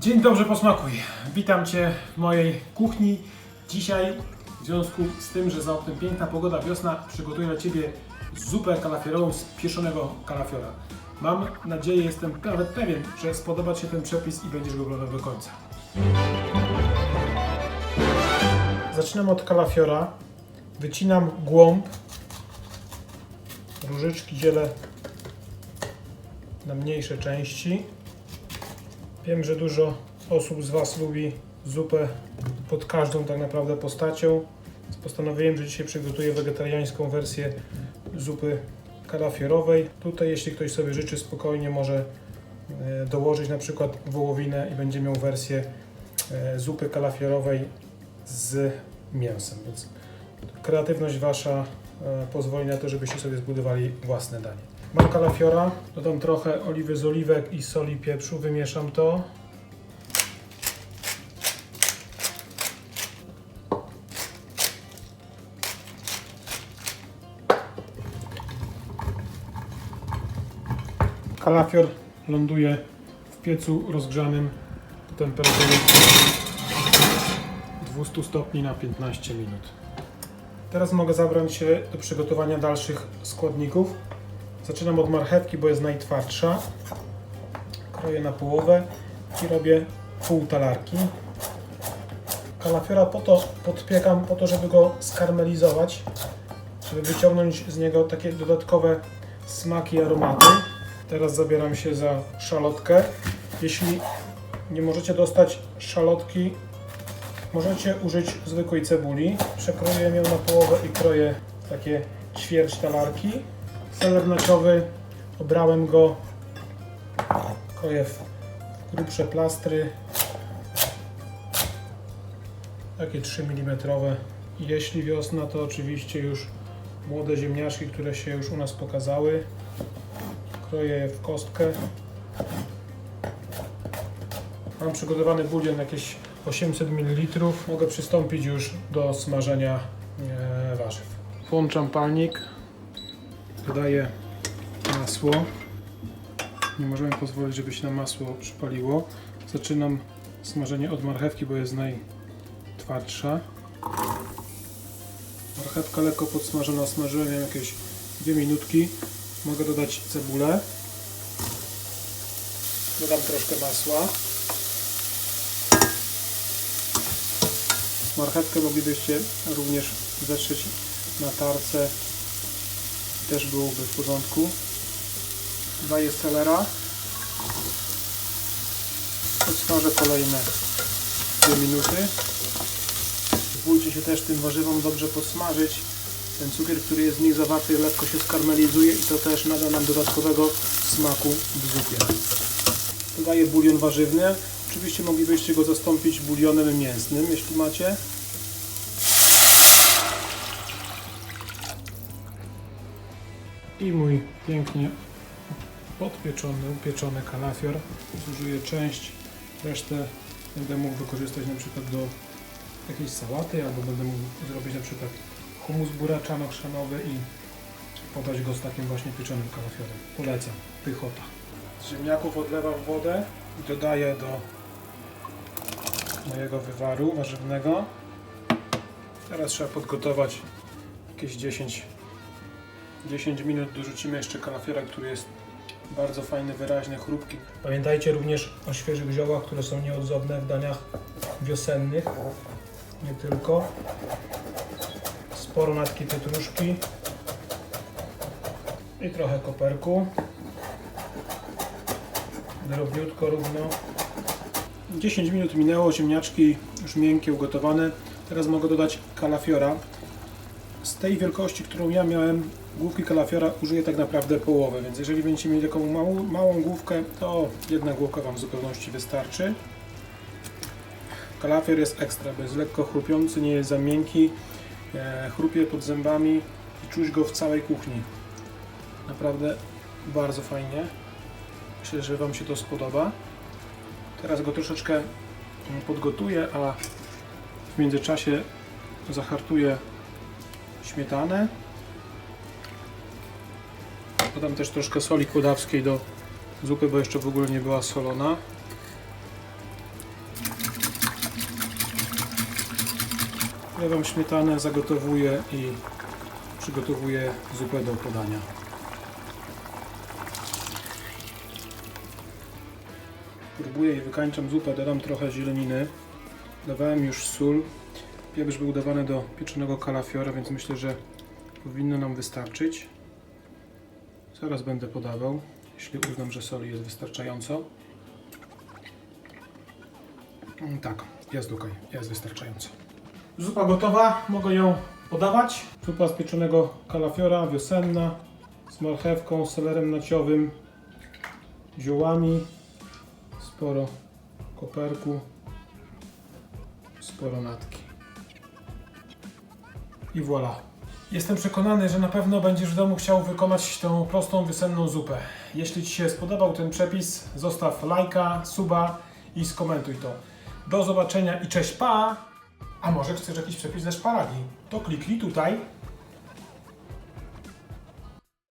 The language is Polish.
Dzień dobry, posmakuj. Witam Cię w mojej kuchni. Dzisiaj, w związku z tym, że za oknem piękna pogoda, wiosna, przygotuję dla Ciebie zupę kalafierową z pieczonego kalafiora. Mam nadzieję, jestem nawet pewien, że spodoba Ci się ten przepis i będziesz go oglądał do końca. Zaczynam od kalafiora. Wycinam głąb. Różyczki dzielę na mniejsze części. Wiem, że dużo osób z Was lubi zupę pod każdą tak naprawdę postacią. Postanowiłem, że dzisiaj przygotuję wegetariańską wersję zupy kalafierowej. Tutaj, jeśli ktoś sobie życzy, spokojnie może e, dołożyć na przykład wołowinę i będzie miał wersję e, zupy kalafierowej z mięsem. Więc kreatywność Wasza e, pozwoli na to, żebyście sobie zbudowali własne danie. Mam kalafiora, dodam trochę oliwy z oliwek i soli pieprzu, wymieszam to. Kalafior ląduje w piecu rozgrzanym do temperatury 200 stopni na 15 minut. Teraz mogę zabrać się do przygotowania dalszych składników. Zaczynam od marchewki, bo jest najtwardsza. Kroję na połowę i robię pół talarki. Kalafiora po to podpiekam, po to, żeby go skarmelizować, żeby wyciągnąć z niego takie dodatkowe smaki i aromaty. Teraz zabieram się za szalotkę. Jeśli nie możecie dostać szalotki, możecie użyć zwykłej cebuli. Przekroję ją na połowę i kroję takie ćwierć talarki. Seler naciowy, obrałem go, kroję w grubsze plastry, takie 3 mm. Jeśli wiosna, to oczywiście już młode ziemniaczki, które się już u nas pokazały. Kroję je w kostkę. Mam przygotowany bulion jakieś 800 ml. Mogę przystąpić już do smażenia e, warzyw. Włączam palnik. Dodaję masło. Nie możemy pozwolić, żeby się na masło przypaliło. Zaczynam smażenie od marchewki, bo jest najtwardsza. Marchewka lekko podsmażona, smażyłem ją jakieś 2 minutki. Mogę dodać cebulę. Dodam troszkę masła. Marchewkę moglibyście również zetrzeć na tarce też byłoby w porządku. Daję selera. Podsmażę kolejne 2 minuty. Bójcie się też tym warzywom dobrze podsmażyć. Ten cukier, który jest w nich zawarty, lekko się skarmelizuje i to też nada nam dodatkowego smaku w zupie. Dodaję bulion warzywny. Oczywiście moglibyście go zastąpić bulionem mięsnym, jeśli macie. I mój pięknie podpieczony, upieczony kalafior. Zużyję część, resztę będę mógł wykorzystać na przykład do jakiejś sałaty, albo będę mógł zrobić na przykład humus buraczano-chrzanowy i podać go z takim właśnie pieczonym kalafiorem. Polecam, pychota. Z ziemniaków odlewam wodę i dodaję do mojego wywaru warzywnego. Teraz trzeba podgotować jakieś 10 10 minut dorzucimy jeszcze kalafiora, który jest bardzo fajny, wyraźny, chrupki. Pamiętajcie również o świeżych ziołach, które są nieodzowne w daniach wiosennych. Nie tylko. Sporo natki pietruszki i trochę koperku. Drobniutko, równo. 10 minut minęło, ziemniaczki już miękkie, ugotowane. Teraz mogę dodać kalafiora. Z tej wielkości, którą ja miałem, główki kalafiora użyję tak naprawdę połowę, więc jeżeli będziecie mieli taką małą, małą główkę, to jedna główka Wam w zupełności wystarczy. Kalafior jest ekstra, bo jest lekko chrupiący, nie jest za miękki, e, chrupie pod zębami i czuć go w całej kuchni. Naprawdę bardzo fajnie. Myślę, że Wam się to spodoba. Teraz go troszeczkę mm, podgotuję, a w międzyczasie zahartuję śmietanę. Dodam też troszkę soli kłodawskiej do zupy, bo jeszcze w ogóle nie była solona. Wlewam śmietanę, zagotowuję i przygotowuję zupę do podania. Próbuję i wykańczam zupę, dodam trochę zieleniny. Dawałem już sól. Pieprz był dawany do pieczonego kalafiora, więc myślę, że powinno nam wystarczyć. Zaraz będę podawał, jeśli uznam, że soli jest wystarczająco. Mm, Tak, jest ok, jest wystarczająco. Zupa gotowa, mogę ją podawać. Zupa z pieczonego kalafiora, wiosenna, z marchewką, selerem naciowym, ziołami, sporo koperku, sporo natki. I voilà. Jestem przekonany, że na pewno będziesz w domu chciał wykonać tą prostą wiosenną zupę. Jeśli Ci się spodobał ten przepis, zostaw lajka, suba i skomentuj to. Do zobaczenia i cześć pa! A może chcesz jakiś przepis ze szparagi? To kliknij tutaj